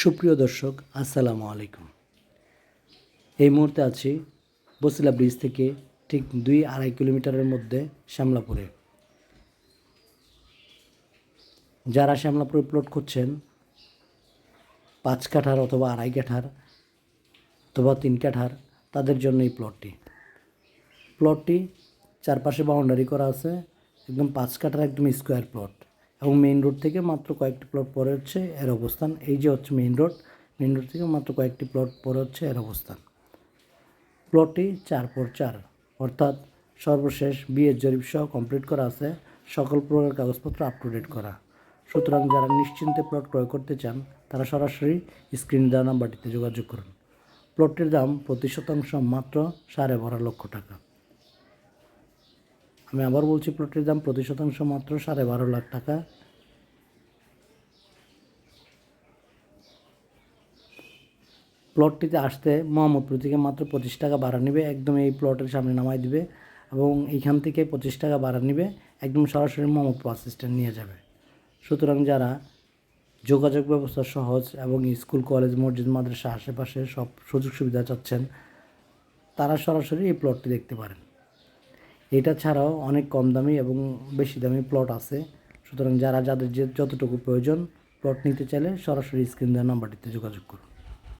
সুপ্রিয় দর্শক, আসসালামু আলাইকুম। এই মুহূর্তে আছি বসিলা ব্রিজ থেকে ঠিক দুই আড়াই কিলোমিটারের মধ্যে শ্যামলাপুরে। যারা শ্যামলাপুরে প্লট করছেন পাঁচ কাঠার অথবা আড়াই কাঠার অথবা তিন কাঠার, তাদের জন্য এই প্লটটি প্লটটি চারপাশে বাউন্ডারি করা আছে, একদম পাঁচ কাঠার একদম স্কোয়ার প্লট এবং মেইন রোড থেকে মাত্র কয়েকটি প্লট পরে হচ্ছে এর অবস্থান। এই যে হচ্ছে মেইন রোড মেইন রোড থেকে মাত্র কয়েকটি প্লট পরে হচ্ছে এর অবস্থান। প্লটটি চার পর চার, অর্থাৎ সর্বশেষ বিয়ের জরিপ সহ কমপ্লিট করা আছে, সকল প্রকার কাগজপত্র আপ টু ডেট করা। সুতরাং যারা নিশ্চিন্তে প্লট ক্রয় করতে চান, তারা সরাসরি স্ক্রিন দেওয়া নাম্বারটিতে যোগাযোগ করুন। প্লটটির দাম প্রতি শতাংশ মাত্র সাড়ে বারো লক্ষ টাকা। আমি আবার বলছি প্লটের দাম প্রতি শতাংশ মাত্র সাড়ে বারো লাখ টাকা। প্লটটিতে আসতে মোহাম্মদপুর থেকে মাত্র পঁচিশ টাকা ভাড়া নেবে, একদম এই প্লটের সামনে নামাই দিবে এবং এইখান থেকে পঁচিশ টাকা ভাড়া নেবে, একদম সরাসরি মোহাম্মদপুর বাস নিয়ে যাবে। সুতরাং যারা যোগাযোগ ব্যবস্থা সহজ এবং স্কুল, কলেজ, মসজিদ, মাদ্রাসা, আশেপাশে সব সুযোগ সুবিধা চাচ্ছেন, তারা সরাসরি এই প্লটটি দেখতে পারেন। এটা ছাড়াও অনেক কম দামি এবং বেশি দামি প্লট আছে। সুতরাং যারা, যাদের যে যতটুকু প্রয়োজন প্লট নিতে চাইলে সরাসরি স্ক্রিন দেওয়া নাম্বারটিতে যোগাযোগ করুন।